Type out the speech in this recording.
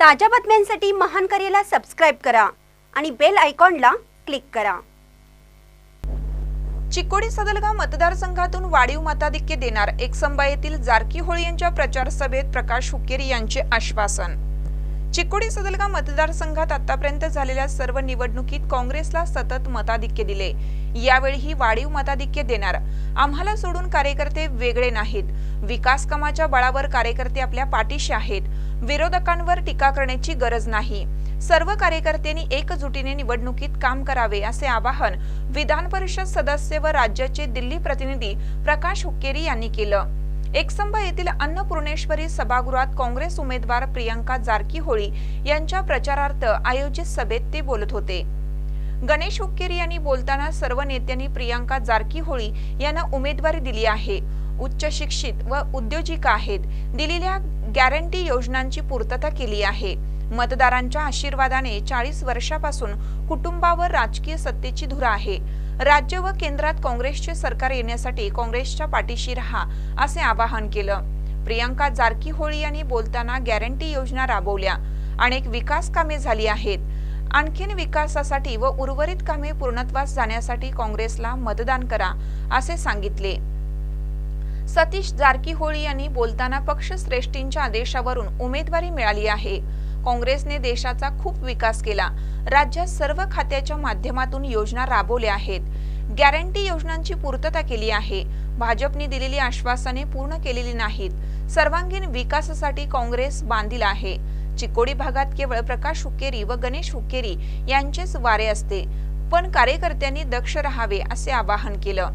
ताज्या बातम्यांसाठी महान करेला सबस्क्राईब करा आणि बेल आयकॉनला क्लिक करा. चिकोडी सदलगा मतदारसंघातून वाढीव मताधिक्य देणार एकसंबा येथील जारकीहोळी यांच्या प्रचार सभेत प्रकाश हुकेर यांचे आश्वासन. चिकोडी सदलगा मतदारसंघात आतापर्यंत झालेल्या सर्व निवडणुकीत काँग्रेसला सतत मताधिक्य दिले. यावेळीही वाढीव मताधिक्य देणार. आम्हाला सोडून कार्यकर्ते वेगळे नाहीत. विकास कामाच्या बळावर कार्यकर्ते आपल्या पाठीशी आहेत. विरोधकांवर टीका करण्याची गरज नाही. सर्व कार्यकर्त्यांनी एकजुटीने निवडणुकीत काम करावे असे आवाहन विधान परिषद सदस्य व राज्याचे दिल्ली प्रतिनिधी प्रकाश हुक्केरी यांनी केलं. एकसंबा येथील अन्नपूर्णेश्वरी सभागृहात काँग्रेस उमेदवार प्रियंका जारकीहोळी यांच्या प्रचारार्थ आयोजित सभेत ते बोलत होते. गणेश हुक्केरी यांनी बोलताना सर्व नेत्यांनी प्रियंका जारकीहोळी यांना उमेदवारी दिली आहे. उच्च शिक्षित व उद्योजिका आहेत. दिलेल्या गॅरंटी योजनांची पूर्तता केली आहे. मतदारांच्या आशीर्वादाने चाळीस वर्षापासून कुटुंबावर राजकीय सत्तेची धुरा आहे. राज्य व केंद्रात काँग्रेसचे सरकार येण्यासाठी काँग्रेसच्या पाठीशी राहा असे आवाहन केलं. प्रियंका जारकीहोळी यांनी बोलताना गॅरंटी योजना राबवल्या. अनेक विकास कामे झाली आहेत. आणखीन विकासासाठी व उर्वरित कामे पूर्णत्वास जाण्यासाठी काँग्रेसला मतदान करा असे सांगितले. सतीश जारकीहोळी यांनी बोलताना पक्षश्रेष्ठींच्या आदेशावरून उमेदवारी मिळाली आहे. काँग्रेसने देशाचा खूप विकास केला. राज्यात सर्व खात्याच्या माध्यमातून योजना राबवल्या आहेत. गॅरंटी योजनांची पूर्तता केली आहे. भाजपने दिलेली आश्वासने पूर्ण केलेली नाहीत. सर्वांगीण विकासासाठी काँग्रेस बांधील आहे. चिकोडी भागात केवळ प्रकाश हुक्केरी व गणेश हुक्केरी यांचेच वारे असते. पण कार्यकर्त्यांनी दक्ष राहावे असे आवाहन केलं.